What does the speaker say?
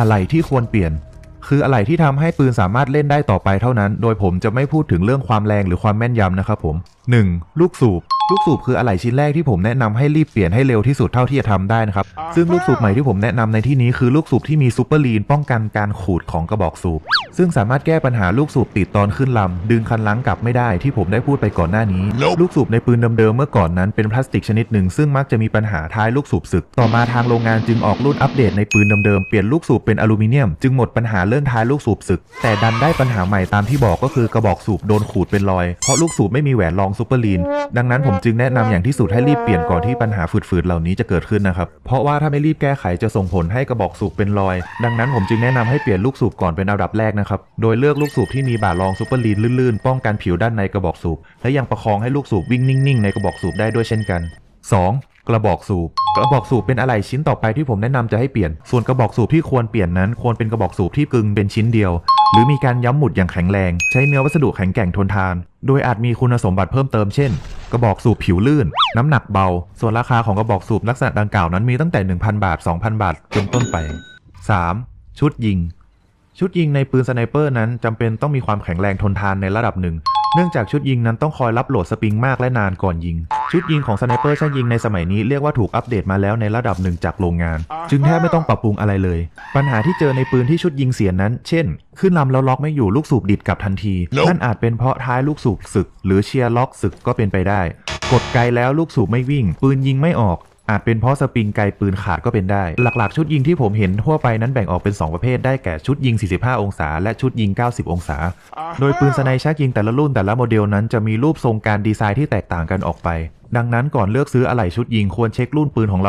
อะไรที่ควรเปลี่ยน คืออะไรที่ทำให้ปืนสามารถเล่นได้ต่อไปเท่านั้น โดยผมจะไม่พูดถึงเรื่องความแรงหรือความแม่นยำนะครับผม 1. ลูกสูบลูกสูบคืออะไหล่ชิ้นแรกที่ผมแนะนำให้รีบเปลี่ยนให้เร็วที่สุดเท่าที่จะทำได้นะครับ ซึ่งลูกสูบใหม่ที่ผมแนะนำในที่นี้คือลูกสูบที่มีซูเปอร์ลีนป้องกันการขูดของกระบอกสูบ ซึ่งสามารถแก้ปัญหาลูกสูบติดตอนขึ้นลำ ดึงคันลังกลับไม่ได้ที่ผมได้พูดไปก่อนหน้านี้ลูกสูบในปืนเดิมๆเมื่อก่อนนั้นเป็นพลาสติกชนิดหนึ่งซึ่งมักจะมีปัญหาท้ายลูกสูบสึก ต่อมาทางโรงงานจึงออกรุ่นอัปเดตในปืนเดิมๆเปลี่ยนลูกสูบเป็นอลูมิเนียม จึงหมดปัญหาเรื่องท้ายลูกสูบสึก แต่ดันได้ปัญหาใหม่ตามที่บอกก็คือกระบอกสูบโดนขูดเป็นรอยเพราะลูกสูบไม่มีแหวนรองซูเปอร์ลีนดังนั้นผมจึงแนะนำอย่างที่สุดให้รีบเปลี่ยนก่อนที่ปัญหาฝืดๆเหล่านี้จะเกิดขึ้นนะครับเพราะว่าถ้าไม่รีบแก้ไขจะส่งผลให้กระบอกสูบเป็นรอย ดังนั้นผมจึงแนะนำให้เปลี่ยนลูกสูบก่อนเป็นอันดับแรกนะครับ โดยเลือกลูกสูบที่มีบ่ารองซูเปอร์ลีนลื่นๆ ป้องกันผิวด้านในกระบอกสูบ และยังประคองให้ลูกสูบวิ่งนิ่งๆ ในกระบอกสูบได้ด้วยเช่นกัน 2. กระบอกสูบ กระบอกสูบเป็นอะไหล่ชิ้นต่อไปที่ผมแนะนำจะให้เปลี่ยน ส่วนกระบอกสูบที่ควรเปลี่ยนนั้น ควรเป็นกระบอกสูบที่กึงเป็นชิ้นเดียว หรือมีการย้ำหมุดอย่างแข็งแรง ใช้เนื้อวัสดุแข็งแกร่งทนทาน โดยอาจมีคุณสมบัติเพิ่มเติมเช่น กระบอกสูบผิวลื่น น้ำหนักเบา ส่วนราคาของกระบอกสูบลักษณะดังกล่าวนั้นมีตั้งแต่ 1,000 บาท 2,000 บาทจนต้นไป 3. ชุดยิง ชุดยิงในปืนสไนเปอร์นั้นจำเป็นต้องมีความแข็งแรงทนทานในระดับหนึ่ง เนื่องจากชุดยิงนั้นต้องคอยรับโหลดสปริงมากและนานก่อนยิง ชุดยิงของสไนเปอร์ช่างยิงในสมัยนี้เรียกว่าถูกอัปเดตมาแล้วในระดับหนึ่งจากโรงงาน จึงแทบไม่ต้องปรับปรุงอะไรเลย ปัญหาที่เจอในปืนที่ชุดยิงเสียนั้น เช่น ขึ้นลำแล้วล็อกไม่อยู่ลูกสูบดิดกลับทันทีนั่นอาจเป็นเพราะท้ายลูกสูบสึก หรือเชียร์ล็อกสึกก็เป็นไปได้ กดไกลแล้วลูกสูบไม่วิ่ง ปืนยิงไม่ออก อาจเป็นเพราะสปริงไกปืนขาดก็เป็นได้ หลักๆ ชุดยิงที่ผมเห็นทั่วไปนั้นแบ่งออกเป็น 2 ประเภทได้แก่ชุดยิง 45 องศา และชุดยิง 90 องศา โดยปืนสไนชักยิงแต่ละรุ่นแต่ละโมเดลนั้นจะมีรูปทรงการดีไซน์ที่แตกต่างกันออกไป ดังนั้นก่อนเลือกซื้ออะไหล่ชุดยิงควรเช็ครุ่นปืนของเรา